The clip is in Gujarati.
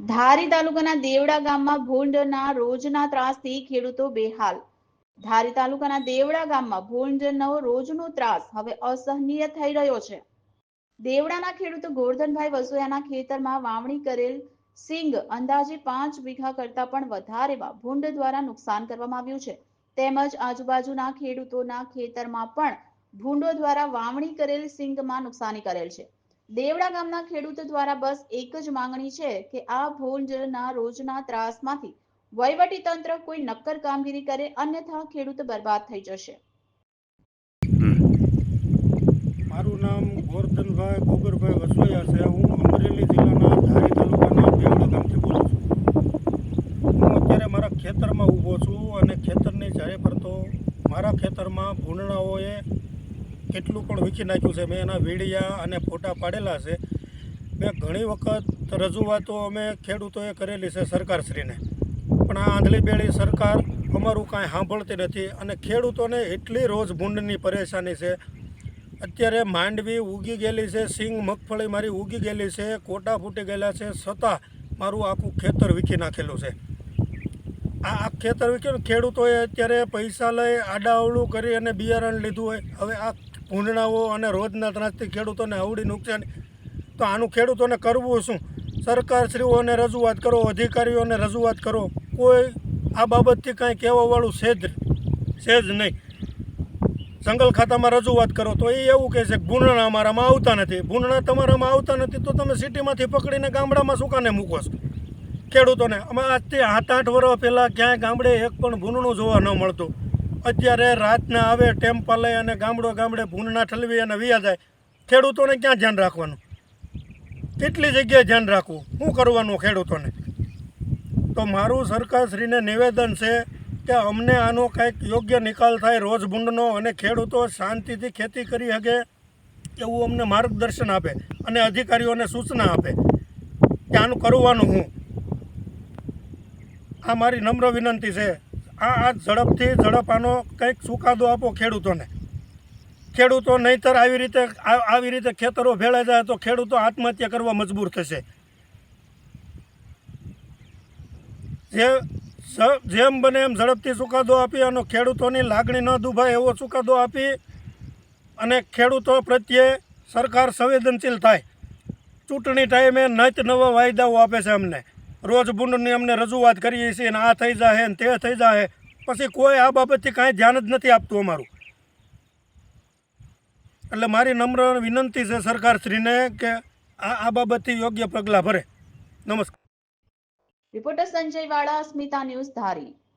ધારી તાલુકાના દેવડા ગામમાં ભૂંડના રોજના ત્રાસથી ખેડૂતો બેહાલ. ધારી તાલુકાના દેવડા ગામમાં ભૂંડનો રોજનો ત્રાસ હવે અસહનીય થઈ રહ્યો છે. દેવડાના ખેડૂતો ગોરધનભાઈ વસોયાના ખેતરમાં વાવણી કરેલ સિંગ અંદાજે પાંચ વીઘા કરતા પણ વધારેમાં ભૂંડ દ્વારા નુકસાન કરવામાં આવ્યું છે. તેમજ આજુબાજુના ખેડૂતોના ખેતરમાં પણ ભૂંડો દ્વારા વાવણી કરેલ સિંગમાં નુકસાની કરેલ છે. દેવડા ગામના ખેડૂતો દ્વારા બસ એક જ માંગણી છે કે આ ભૂંડના રોજના ત્રાસમાંથી વહીવટી તંત્ર કોઈ નક્કર કામગીરી કરે, અન્યથા ખેડૂત બરબાદ થઈ જશે. મારું નામ ગોરધનભાઈ ગોગરભાઈ વસોયા છે. હું અમરેલી જિલ્લાના ધારી તાલુકાના દેવડા ગામથી બોલું છું. હું અત્યારે મારા ખેતરમાં ઊભો છું અને ખેતરની ચારે ફરતો મારા ખેતરમાં ભૂંડણાઓએ કેટલું પણ વીખી નાખ્યું છે. મેં એના વીડિયા અને ફોટા પાડેલા છે. મેં ઘણી વખત રજૂઆતો અમે ખેડૂતોએ કરેલી છે સરકારશ્રીને. પણ આ આંધળી બેળી સરકાર અમારું કાંઈ સાંભળતી નથી અને ખેડૂતોને એટલી રોજ ભૂંડની પરેશાની છે. અત્યારે માંડવી ઉગી ગયેલી છે, સિંગ, મગફળી મારી ઉગી ગયેલી છે, કોટા ફૂટી ગયેલા છે, છતાં મારું આખું ખેતર વીખી નાખેલું છે. આ આ ખેતર વીખ્યું ખેડૂતોએ અત્યારે પૈસા લઈ આડાઅવળું કરી અને બિયારણ લીધું હોય. હવે આ ભૂંડણાઓ અને રોજના ત્રાસથી ખેડૂતોને આવડી નુકસાન. તો આનું ખેડૂતોને કરવું શું? સરકારશ્રીઓને રજૂઆત કરો, અધિકારીઓને રજૂઆત કરો. કોઈ આ બાબતથી કાંઈ કહેવાવાળું છે જ છે જ નહીં. જંગલ ખાતામાં રજૂઆત કરો તો એ એવું કહે છે કે ભૂંડણા અમારામાં આવતા નથી. ભૂંડણા તમારામાં આવતા નથી તો તમે સિટીમાંથી પકડીને ગામડામાં સુકાને કાને મૂકો છો? ખેડૂતોને. અમે આજથી આઠ આઠ વર્ષ પહેલાં ક્યાંય ગામડે એક પણ ભૂંડણું જોવા ન મળતું. અત્યારે રાતના આવે ટેમ્પા લઈ અને ગામડો ગામડે ભૂંડણા ઠલવી અને વ્યા જાય. ખેડૂતોને ક્યાં ધ્યાન રાખવાનું? કેટલી જગ્યાએ ધ્યાન રાખવું? શું કરવાનું ખેડૂતોને? તો મારું સરકારશ્રીને નિવેદન છે કે અમને આનો કંઈક યોગ્ય નિકાલ થાય, રોજ ભૂંડનો અને ખેડૂતો શાંતિથી ખેતી કરી શકે એવું અમને માર્ગદર્શન આપે અને અધિકારીઓને સૂચના આપે કે આનું કરવાનું હું. આ મારી નમ્ર વિનંતી છે. આ આ ઝડપથી ઝડપ આનો કંઈક ચુકાદો આપો ખેડૂતોને. ખેડૂતો નહીંતર આવી રીતે આવી રીતે ખેતરો ભેળાઈ જાય તો ખેડૂતો આત્મહત્યા કરવા મજબૂર થશે. જે જેમ બને એમ ઝડપથી ચુકાદો આપી અને ખેડૂતોની લાગણી ન દુભાય એવો ચુકાદો આપી અને ખેડૂતો પ્રત્યે સરકાર સંવેદનશીલ થાય. ચૂંટણી ટાઈમે નત નવા વાયદાઓ આપે છે અમને. રોજ બુંડની અમને રજૂઆત કરીએ છીએ ને આ થઈ જાહે ને તે થઈ જાહે. પછી કોઈ આ બાબતથી કાંઈ ધ્યાન જ નથી આપતું અમારું. એટલે મારી નમ્ર વિનંતી છે સરકારશ્રીને કે આ આ બાબતથી યોગ્ય પગલાં ભરે. નમસ્કાર. રિપોર્ટર સંજય વાળા અસ્મિતા ન્યૂઝ ધારી.